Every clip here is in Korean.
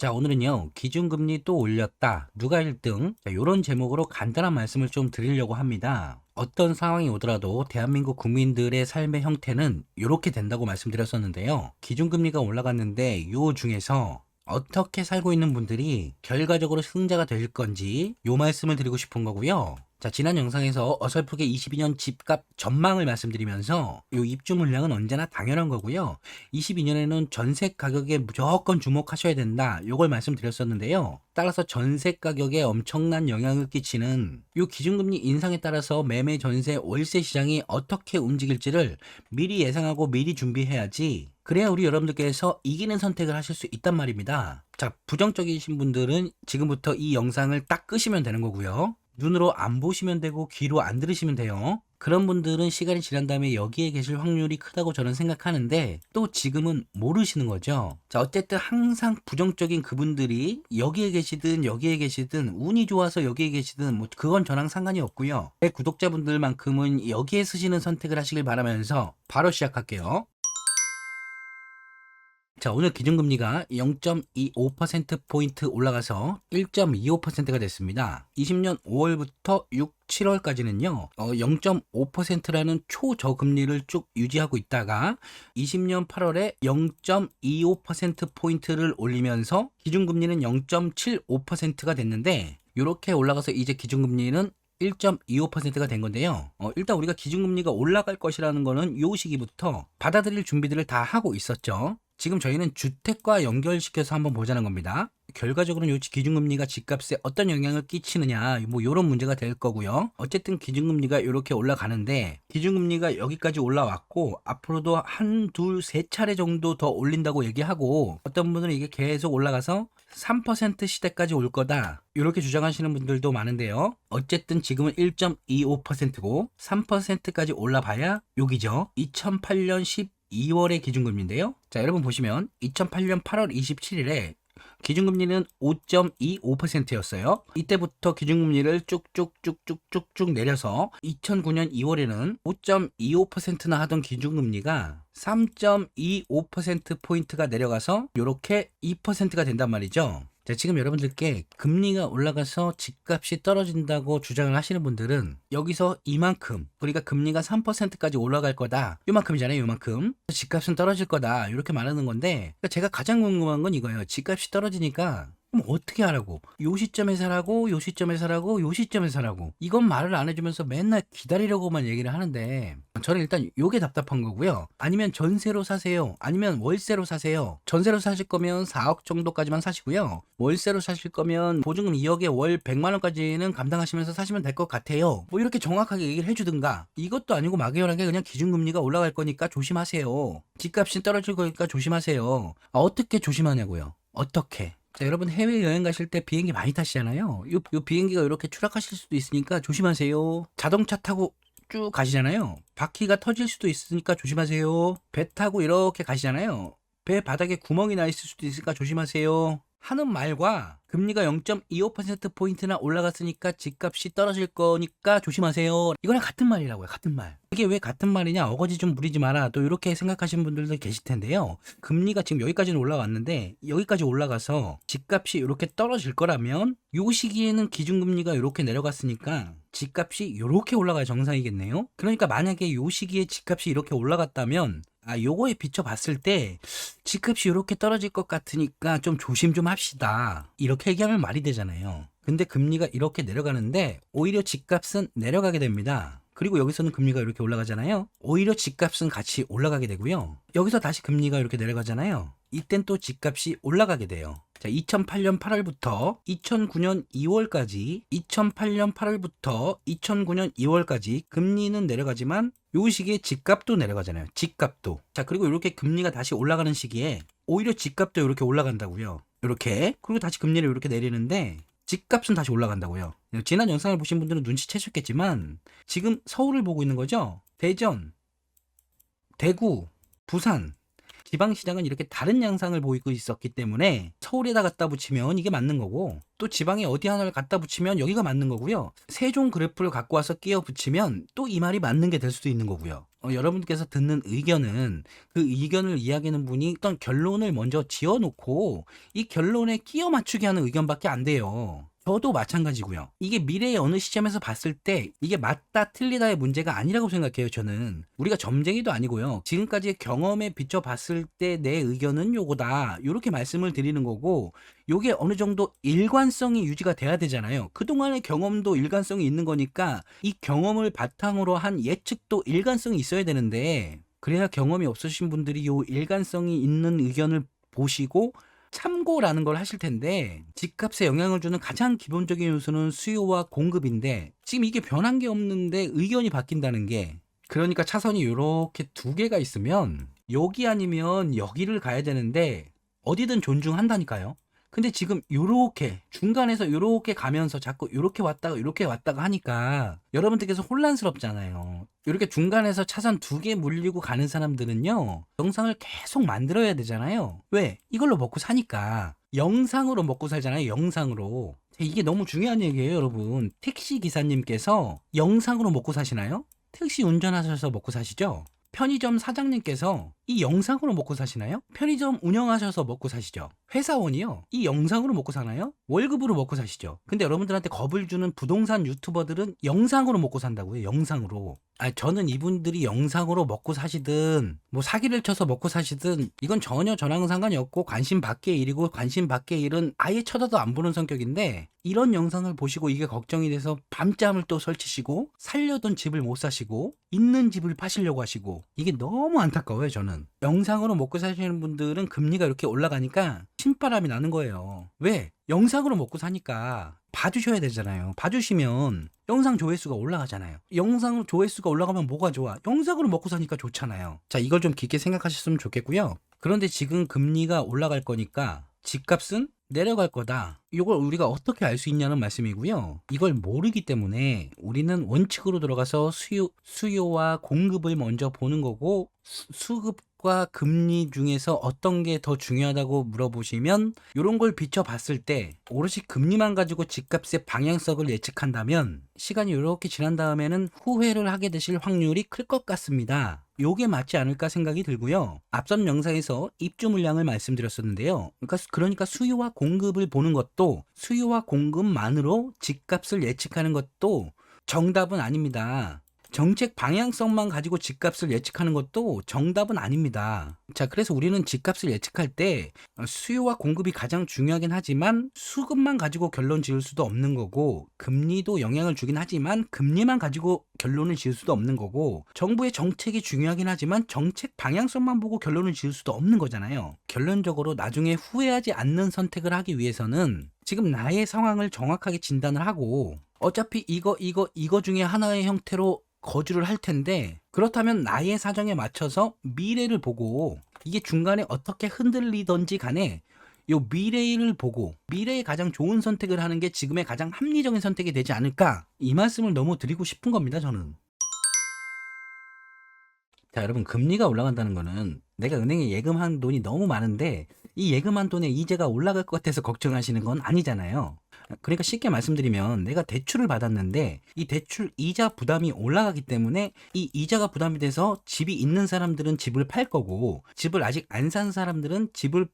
자, 오늘은요, 기준금리 또 올렸다. 누가 1등? 자, 요런 제목으로 간단한 말씀을 좀 드리려고 합니다. 어떤 상황이 오더라도 대한민국 국민들의 삶의 형태는 이렇게 된다고 말씀드렸었는데요. 기준금리가 올라갔는데 요 중에서 어떻게 살고 있는 분들이 결과적으로 승자가 될 건지 요 말씀을 드리고 싶은 거고요. 자, 지난 영상에서 어설프게 22년 집값 전망을 말씀드리면서 요 입주 물량은 언제나 당연한 거고요. 22년에는 전세 가격에 무조건 주목하셔야 된다. 요걸 말씀드렸었는데요. 따라서 전세 가격에 엄청난 영향을 끼치는 요 기준금리 인상에 따라서 매매 전세 월세 시장이 어떻게 움직일지를 미리 예상하고 미리 준비해야지 그래야 우리 여러분들께서 이기는 선택을 하실 수 있단 말입니다. 자, 부정적이신 분들은 지금부터 이 영상을 딱 끄시면 되는 거고요. 눈으로 안 보시면 되고 귀로 안 들으시면 돼요. 그런 분들은 시간이 지난 다음에 여기에 계실 확률이 크다고 저는 생각하는데 또 지금은 모르시는 거죠. 자, 어쨌든 항상 부정적인 그분들이 여기에 계시든 여기에 계시든 운이 좋아서 여기에 계시든 뭐 그건 저랑 상관이 없고요. 제 구독자분들만큼은 여기에 쓰시는 선택을 하시길 바라면서 바로 시작할게요. 자, 오늘 기준금리가 0.25%포인트 올라가서 1.25%가 됐습니다. 20년 5월부터 6, 7월까지는요, 어, 0.5%라는 초저금리를 쭉 유지하고 있다가 20년 8월에 0.25%포인트를 올리면서 기준금리는 0.75%가 됐는데, 이렇게 올라가서 이제 기준금리는 1.25%가 된 건데요. 어, 일단 우리가 기준금리가 올라갈 것이라는 거는 요 시기부터 받아들일 준비들을 다 하고 있었죠. 지금 저희는 주택과 연결시켜서 한번 보자는 겁니다. 결과적으로는 요 기준금리가 집값에 어떤 영향을 끼치느냐 뭐 이런 문제가 될 거고요. 어쨌든 기준금리가 이렇게 올라가는데 기준금리가 여기까지 올라왔고 앞으로도 한, 둘, 세 차례 정도 더 올린다고 얘기하고 어떤 분들은 이게 계속 올라가서 3% 시대까지 올 거다. 이렇게 주장하시는 분들도 많은데요. 어쨌든 지금은 1.25%고 3%까지 올라봐야 여기죠. 2008년 12월의 기준금리인데요. 자, 여러분 보시면 2008년 8월 27일에 기준금리는 5.25%였어요. 이때부터 기준금리를 쭉쭉쭉쭉쭉쭉 내려서 2009년 2월에는 5.25%나 하던 기준금리가 3.25%포인트가 내려가서 이렇게 2%가 된단 말이죠. 자, 지금 여러분들께 금리가 올라가서 집값이 떨어진다고 주장을 하시는 분들은 여기서 이만큼, 우리가 금리가 3%까지 올라갈 거다. 요만큼이잖아요, 요만큼. 집값은 떨어질 거다. 이렇게 말하는 건데, 그러니까 제가 가장 궁금한 건 이거예요. 집값이 떨어지니까 그럼 어떻게 하라고? 요 시점에 사라고, 요 시점에 사라고, 요 시점에 사라고. 이건 말을 안 해주면서 맨날 기다리려고만 얘기를 하는데, 저는 일단 요게 답답한 거고요. 아니면 전세로 사세요. 아니면 월세로 사세요. 전세로 사실 거면 4억 정도까지만 사시고요. 월세로 사실 거면 보증금 2억에 월 100만 원까지는 감당하시면서 사시면 될 것 같아요. 뭐 이렇게 정확하게 얘기를 해주든가. 이것도 아니고 막연하게 그냥 기준금리가 올라갈 거니까 조심하세요. 집값이 떨어질 거니까 조심하세요. 아, 어떻게 조심하냐고요? 어떻게? 자, 여러분 해외 여행 가실 때 비행기 많이 타시잖아요. 요, 요 비행기가 이렇게 추락하실 수도 있으니까 조심하세요. 자동차 타고 쭉 가시잖아요. 바퀴가 터질 수도 있으니까 조심하세요. 배 타고 이렇게 가시잖아요. 배 바닥에 구멍이 나 있을 수도 있으니까 조심하세요. 하는 말과 금리가 0.25%포인트나 올라갔으니까 집값이 떨어질 거니까 조심하세요. 이거랑 같은 말이라고요. 같은 말. 이게 왜 같은 말이냐? 어거지 좀 부리지 마라. 또 이렇게 생각하시는 분들도 계실 텐데요. 금리가 지금 여기까지는 올라왔는데 여기까지 올라가서 집값이 이렇게 떨어질 거라면 요 시기에는 기준금리가 이렇게 내려갔으니까 집값이 이렇게 올라가야 정상이겠네요. 그러니까 만약에 요 시기에 집값이 이렇게 올라갔다면 아, 요거에 비춰 봤을 때 집값이 이렇게 떨어질 것 같으니까 좀 조심 좀 합시다. 이렇게 얘기하면 말이 되잖아요. 근데 금리가 이렇게 내려가는데 오히려 집값은 내려가게 됩니다. 그리고 여기서는 금리가 이렇게 올라가잖아요. 오히려 집값은 같이 올라가게 되고요. 여기서 다시 금리가 이렇게 내려가잖아요. 이땐 또 집값이 올라가게 돼요. 자, 2008년 8월부터 2009년 2월까지, 2008년 8월부터 2009년 2월까지 금리는 내려가지만 요 시기에 집값도 내려가잖아요. 집값도. 자, 그리고 이렇게 금리가 다시 올라가는 시기에 오히려 집값도 이렇게 올라간다고요. 이렇게. 그리고 다시 금리를 이렇게 내리는데 집값은 다시 올라간다고요. 지난 영상을 보신 분들은 눈치채셨겠지만 지금 서울을 보고 있는 거죠. 대전, 대구, 부산 지방시장은 이렇게 다른 양상을 보이고 있었기 때문에 서울에다 갖다 붙이면 이게 맞는 거고 또 지방에 어디 하나를 갖다 붙이면 여기가 맞는 거고요. 세종 그래프를 갖고 와서 끼워 붙이면 또 이 말이 맞는 게 될 수도 있는 거고요. 어, 여러분께서 듣는 의견은 그 의견을 이야기하는 분이 어떤 결론을 먼저 지어놓고 이 결론에 끼워 맞추게 하는 의견밖에 안 돼요. 저도 마찬가지고요. 이게 미래의 어느 시점에서 봤을 때 이게 맞다 틀리다의 문제가 아니라고 생각해요. 저는 우리가 점쟁이도 아니고요. 지금까지의 경험에 비춰 봤을 때 내 의견은 요거다. 이렇게 말씀을 드리는 거고 요게 어느 정도 일관성이 유지가 돼야 되잖아요. 그동안의 경험도 일관성이 있는 거니까 이 경험을 바탕으로 한 예측도 일관성이 있어야 되는데 그래야 경험이 없으신 분들이 요 일관성이 있는 의견을 보시고 참고라는 걸 하실 텐데 집값에 영향을 주는 가장 기본적인 요소는 수요와 공급인데 지금 이게 변한 게 없는데 의견이 바뀐다는 게 그러니까 차선이 이렇게 두 개가 있으면 여기 아니면 여기를 가야 되는데 어디든 존중한다니까요. 근데 지금 요렇게 중간에서 요렇게 가면서 자꾸 요렇게 왔다가 요렇게 왔다가 하니까 여러분들께서 혼란스럽잖아요. 이렇게 중간에서 차선 두 개 물리고 가는 사람들은요. 영상을 계속 만들어야 되잖아요. 왜? 이걸로 먹고 사니까. 영상으로 먹고 살잖아요. 영상으로. 이게 너무 중요한 얘기예요, 여러분. 택시 기사님께서 영상으로 먹고 사시나요? 택시 운전하셔서 먹고 사시죠? 편의점 사장님께서 이 영상으로 먹고 사시나요? 편의점 운영하셔서 먹고 사시죠? 회사원이요? 이 영상으로 먹고 사나요? 월급으로 먹고 사시죠? 근데 여러분들한테 겁을 주는 부동산 유튜버들은 영상으로 먹고 산다고요, 영상으로. 아, 저는 이분들이 영상으로 먹고 사시든, 뭐 사기를 쳐서 먹고 사시든, 이건 전혀 저랑 상관이 없고, 관심 밖의 일이고, 관심 밖의 일은 아예 쳐다도 안 보는 성격인데, 이런 영상을 보시고 이게 걱정이 돼서 밤잠을 또 설치시고, 살려던 집을 못 사시고, 있는 집을 파시려고 하시고, 이게 너무 안타까워요, 저는. 영상으로 먹고 사시는 분들은 금리가 이렇게 올라가니까 신바람이 나는 거예요. 왜? 영상으로 먹고 사니까 봐주셔야 되잖아요. 봐주시면 영상 조회수가 올라가잖아요. 영상 조회수가 올라가면 뭐가 좋아? 영상으로 먹고 사니까 좋잖아요. 자, 이걸 좀 깊게 생각하셨으면 좋겠고요. 그런데 지금 금리가 올라갈 거니까 집값은 내려갈 거다. 이걸 우리가 어떻게 알 수 있냐는 말씀이고요. 이걸 모르기 때문에 우리는 원칙으로 들어가서 수요, 수요와 공급을 먼저 보는 거고 수, 수급 과 금리 중에서 어떤 게 더 중요하다고 물어보시면 이런 걸 비춰봤을 때 오롯이 금리만 가지고 집값의 방향성을 예측한다면 시간이 이렇게 지난 다음에는 후회를 하게 되실 확률이 클 것 같습니다. 요게 맞지 않을까 생각이 들고요. 앞선 영상에서 입주 물량을 말씀드렸었는데요. 그러니까, 그러니까 수요와 공급을 보는 것도 수요와 공급만으로 집값을 예측하는 것도 정답은 아닙니다. 정책 방향성만 가지고 집값을 예측하는 것도 정답은 아닙니다. 자, 그래서 우리는 집값을 예측할 때 수요와 공급이 가장 중요하긴 하지만 수급만 가지고 결론 지을 수도 없는 거고 금리도 영향을 주긴 하지만 금리만 가지고 결론을 지을 수도 없는 거고 정부의 정책이 중요하긴 하지만 정책 방향성만 보고 결론을 지을 수도 없는 거잖아요. 결론적으로 나중에 후회하지 않는 선택을 하기 위해서는 지금 나의 상황을 정확하게 진단을 하고 어차피 이거 이거 이거 중에 하나의 형태로 거주를 할 텐데 그렇다면 나의 사정에 맞춰서 미래를 보고 이게 중간에 어떻게 흔들리던지 간에 요 미래를 보고 미래에 가장 좋은 선택을 하는 게 지금의 가장 합리적인 선택이 되지 않을까 이 말씀을 너무 드리고 싶은 겁니다 저는. 자 여러분 금리가 올라간다는 거는 내가 은행에 예금한 돈이 너무 많은데 이 예금한 돈의 이자가 올라갈 것 같아서 걱정하시는 건 아니잖아요 그러니까 쉽게 말씀드리면 내가 대출을 받았는데 이 대출 이자 부담이 올라가기 때문에 이 이자가 부담이 돼서 집이 있는 사람들은 집을 팔 거고 집을 아직 안 산 사람들은 집을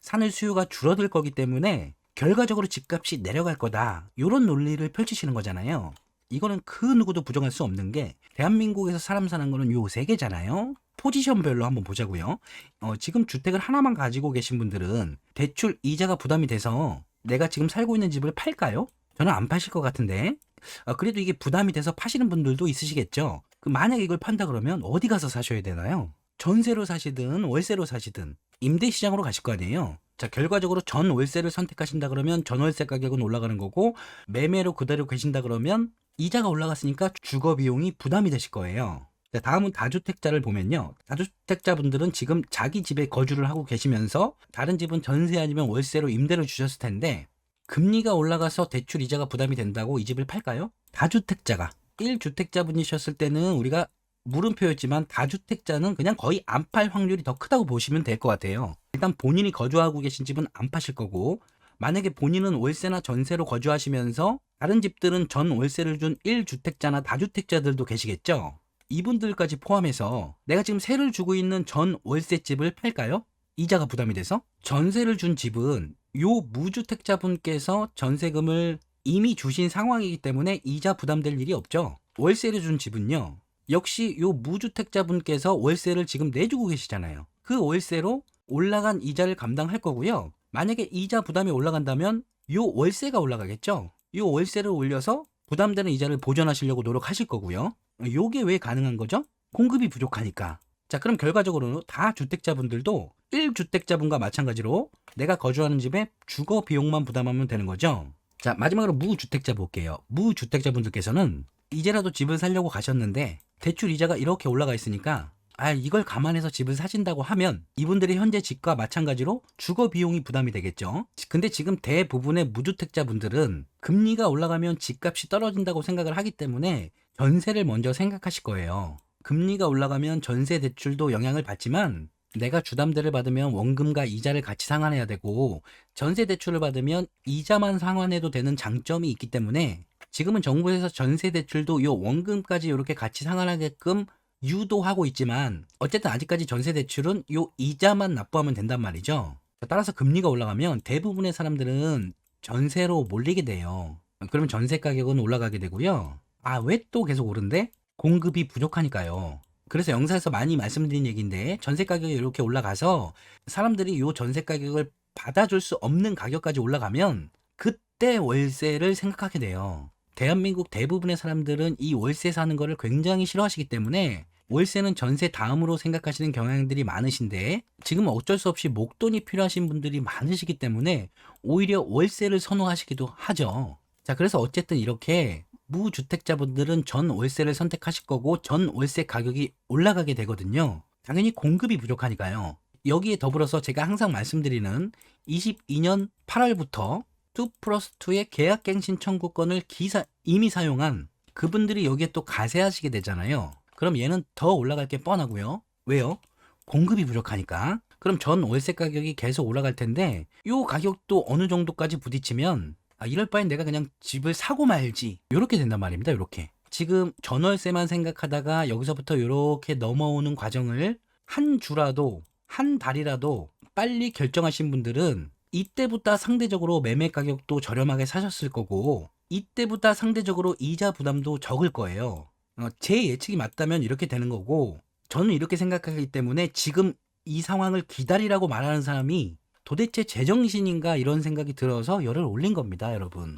사는 수요가 줄어들 거기 때문에 결과적으로 집값이 내려갈 거다. 이런 논리를 펼치시는 거잖아요. 이거는 그 누구도 부정할 수 없는 게 대한민국에서 사람 사는 거는 요 세 개잖아요. 포지션별로 한번 보자고요. 어, 지금 주택을 하나만 가지고 계신 분들은 대출 이자가 부담이 돼서 내가 지금 살고 있는 집을 팔까요? 저는 안 파실 것 같은데. 아, 그래도 이게 부담이 돼서 파시는 분들도 있으시겠죠. 그 만약에 이걸 판다 그러면 어디 가서 사셔야 되나요? 전세로 사시든 월세로 사시든 임대 시장으로 가실 거 아니에요. 자, 결과적으로 전 월세를 선택하신다 그러면 전 월세 가격은 올라가는 거고 매매로 그대로 계신다 그러면 이자가 올라갔으니까 주거 비용이 부담이 되실 거예요. 자, 다음은 다주택자를 보면요. 다주택자분들은 지금 자기 집에 거주를 하고 계시면서 다른 집은 전세 아니면 월세로 임대를 주셨을 텐데 금리가 올라가서 대출 이자가 부담이 된다고 이 집을 팔까요? 다주택자가 1주택자분이셨을 때는 우리가 물음표였지만 다주택자는 그냥 거의 안 팔 확률이 더 크다고 보시면 될 것 같아요. 일단 본인이 거주하고 계신 집은 안 파실 거고 만약에 본인은 월세나 전세로 거주하시면서 다른 집들은 전 월세를 준 1주택자나 다주택자들도 계시겠죠. 이분들까지 포함해서 내가 지금 세를 주고 있는 전 월세집을 팔까요? 이자가 부담이 돼서? 전세를 준 집은 요 무주택자분께서 전세금을 이미 주신 상황이기 때문에 이자 부담될 일이 없죠. 월세를 준 집은요. 역시 요 무주택자분께서 월세를 지금 내주고 계시잖아요. 그 월세로 올라간 이자를 감당할 거고요. 만약에 이자 부담이 올라간다면 요 월세가 올라가겠죠. 요 월세를 올려서 부담되는 이자를 보전하시려고 노력하실 거고요. 요게 왜 가능한 거죠? 공급이 부족하니까. 자, 그럼 결과적으로 다 주택자분들도 1주택자분과 마찬가지로 내가 거주하는 집에 주거 비용만 부담하면 되는 거죠. 자, 마지막으로 무주택자 볼게요. 무주택자분들께서는 이제라도 집을 살려고 가셨는데 대출 이자가 이렇게 올라가 있으니까 아, 이걸 감안해서 집을 사신다고 하면 이분들이 현재 집과 마찬가지로 주거 비용이 부담이 되겠죠. 근데 지금 대부분의 무주택자분들은 금리가 올라가면 집값이 떨어진다고 생각을 하기 때문에 전세를 먼저 생각하실 거예요. 금리가 올라가면 전세 대출도 영향을 받지만 내가 주담대를 받으면 원금과 이자를 같이 상환해야 되고 전세 대출을 받으면 이자만 상환해도 되는 장점이 있기 때문에 지금은 정부에서 전세 대출도 요 원금까지 이렇게 같이 상환하게끔 유도하고 있지만 어쨌든 아직까지 전세 대출은 요 이자만 납부하면 된단 말이죠. 따라서 금리가 올라가면 대부분의 사람들은 전세로 몰리게 돼요. 그러면 전세 가격은 올라가게 되고요. 아, 왜 또 계속 오른데? 공급이 부족하니까요. 그래서 영상에서 많이 말씀드린 얘기인데 전세 가격이 이렇게 올라가서 사람들이 요 전세 가격을 받아줄 수 없는 가격까지 올라가면 그때 월세를 생각하게 돼요. 대한민국 대부분의 사람들은 이 월세 사는 거를 굉장히 싫어하시기 때문에 월세는 전세 다음으로 생각하시는 경향들이 많으신데 지금 어쩔 수 없이 목돈이 필요하신 분들이 많으시기 때문에 오히려 월세를 선호하시기도 하죠. 자, 그래서 어쨌든 이렇게 무주택자분들은 전 월세를 선택하실 거고 전 월세 가격이 올라가게 되거든요. 당연히 공급이 부족하니까요. 여기에 더불어서 제가 항상 말씀드리는 22년 8월부터 2 플러스 2의 계약갱신 청구권을 기사 이미 사용한 그분들이 여기에 또 가세하시게 되잖아요. 그럼 얘는 더 올라갈 게 뻔하고요. 왜요? 공급이 부족하니까. 그럼 전 월세 가격이 계속 올라갈 텐데 요 가격도 어느 정도까지 부딪히면 아, 이럴 바엔 내가 그냥 집을 사고 말지. 요렇게 된단 말입니다. 요렇게. 지금 전월세만 생각하다가 여기서부터 요렇게 넘어오는 과정을 한 주라도 한 달이라도 빨리 결정하신 분들은 이때보다 상대적으로 매매 가격도 저렴하게 사셨을 거고 이때보다 상대적으로 이자 부담도 적을 거예요. 어, 제 예측이 맞다면 이렇게 되는 거고 저는 이렇게 생각하기 때문에 지금 이 상황을 기다리라고 말하는 사람이 도대체 제정신인가 이런 생각이 들어서 열을 올린 겁니다, 여러분.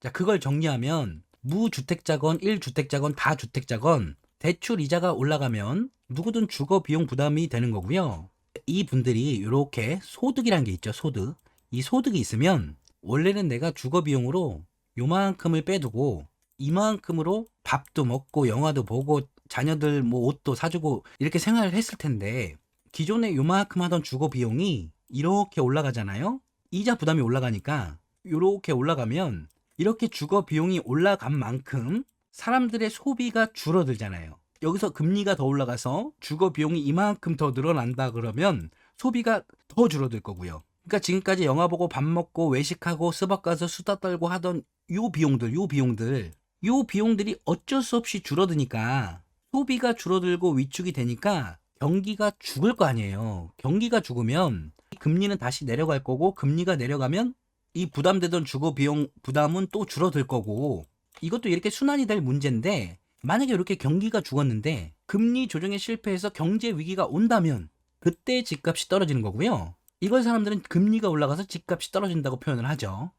자, 그걸 정리하면 무주택자건 1주택자건 다주택자건 대출 이자가 올라가면 누구든 주거 비용 부담이 되는 거고요. 이 분들이 이렇게 소득이란 게 있죠, 소득. 이 소득이 있으면 원래는 내가 주거 비용으로 요만큼을 빼두고 이만큼으로 밥도 먹고 영화도 보고 자녀들 뭐 옷도 사주고 이렇게 생활을 했을 텐데 기존에 요만큼 하던 주거 비용이 이렇게 올라가잖아요. 이자 부담이 올라가니까 이렇게 올라가면 이렇게 주거 비용이 올라간 만큼 사람들의 소비가 줄어들잖아요. 여기서 금리가 더 올라가서 주거 비용이 이만큼 더 늘어난다 그러면 소비가 더 줄어들 거고요. 그러니까 지금까지 영화 보고 밥 먹고 외식하고 스벅 가서 수다 떨고 하던 요 비용들, 요 비용들, 요 비용들이 어쩔 수 없이 줄어드니까 소비가 줄어들고 위축이 되니까 경기가 죽을 거 아니에요. 경기가 죽으면 금리는 다시 내려갈 거고 금리가 내려가면 이 부담되던 주거 비용 부담은 또 줄어들 거고 이것도 이렇게 순환이 될 문제인데 만약에 이렇게 경기가 죽었는데 금리 조정에 실패해서 경제 위기가 온다면 그때 집값이 떨어지는 거고요. 이걸 사람들은 금리가 올라가서 집값이 떨어진다고 표현을 하죠.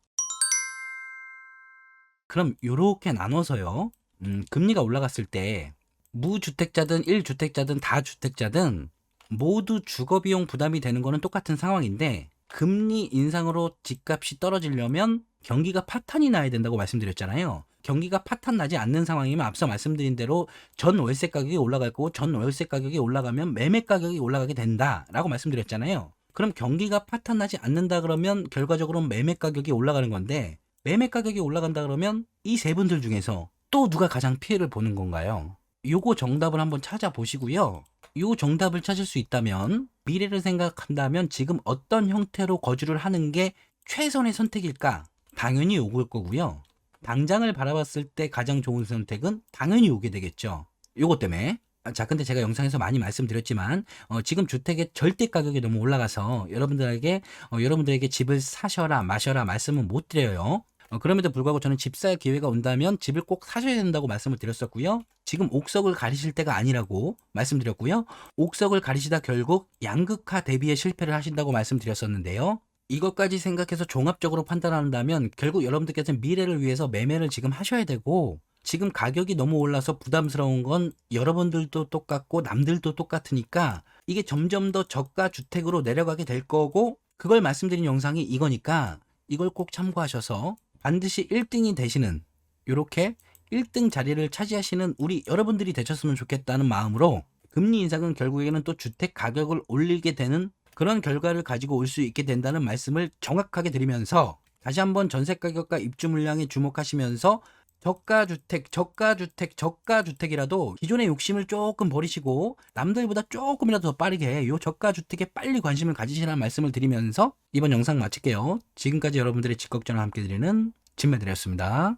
그럼 이렇게 나눠서요. 음, 금리가 올라갔을 때 무주택자든 1주택자든 다주택자든 모두 주거비용 부담이 되는 거는 똑같은 상황인데 금리 인상으로 집값이 떨어지려면 경기가 파탄이 나야 된다고 말씀드렸잖아요. 경기가 파탄 나지 않는 상황이면 앞서 말씀드린 대로 전 월세 가격이 올라갈 거고 전 월세 가격이 올라가면 매매 가격이 올라가게 된다라고 말씀드렸잖아요. 그럼 경기가 파탄 나지 않는다 그러면 결과적으로 매매 가격이 올라가는 건데 매매 가격이 올라간다 그러면 이 세 분들 중에서 또 누가 가장 피해를 보는 건가요? 요거 정답을 한번 찾아보시고요. 요 정답을 찾을 수 있다면 미래를 생각한다면 지금 어떤 형태로 거주를 하는 게 최선의 선택일까? 당연히 요걸 거고요. 당장을 바라봤을 때 가장 좋은 선택은 당연히 오게 되겠죠. 요것 때문에. 아, 자, 근데 제가 영상에서 많이 말씀드렸지만 어, 지금 주택의 절대 가격이 너무 올라가서 여러분들에게 어, 여러분들에게 집을 사셔라 마셔라 말씀은 못 드려요. 어, 그럼에도 불구하고 저는 집 살 기회가 온다면 집을 꼭 사셔야 된다고 말씀을 드렸었고요. 지금 옥석을 가리실 때가 아니라고 말씀드렸고요. 옥석을 가리시다 결국 양극화 대비에 실패를 하신다고 말씀드렸었는데요. 이것까지 생각해서 종합적으로 판단한다면 결국 여러분들께서는 미래를 위해서 매매를 지금 하셔야 되고 지금 가격이 너무 올라서 부담스러운 건 여러분들도 똑같고 남들도 똑같으니까 이게 점점 더 저가 주택으로 내려가게 될 거고 그걸 말씀드린 영상이 이거니까 이걸 꼭 참고하셔서 반드시 1등이 되시는 요렇게 1등 자리를 차지하시는 우리 여러분들이 되셨으면 좋겠다는 마음으로 금리 인상은 결국에는 또 주택 가격을 올리게 되는 그런 결과를 가지고 올 수 있게 된다는 말씀을 정확하게 드리면서 다시 한번 전세 가격과 입주 물량에 주목하시면서 저가 주택, 저가 주택, 저가 주택이라도 기존의 욕심을 조금 버리시고 남들보다 조금이라도 더 빠르게 요 저가 주택에 빨리 관심을 가지시라는 말씀을 드리면서 이번 영상 마칠게요. 지금까지 여러분들의 직걱정을 함께 드리는 진매드렸습니다.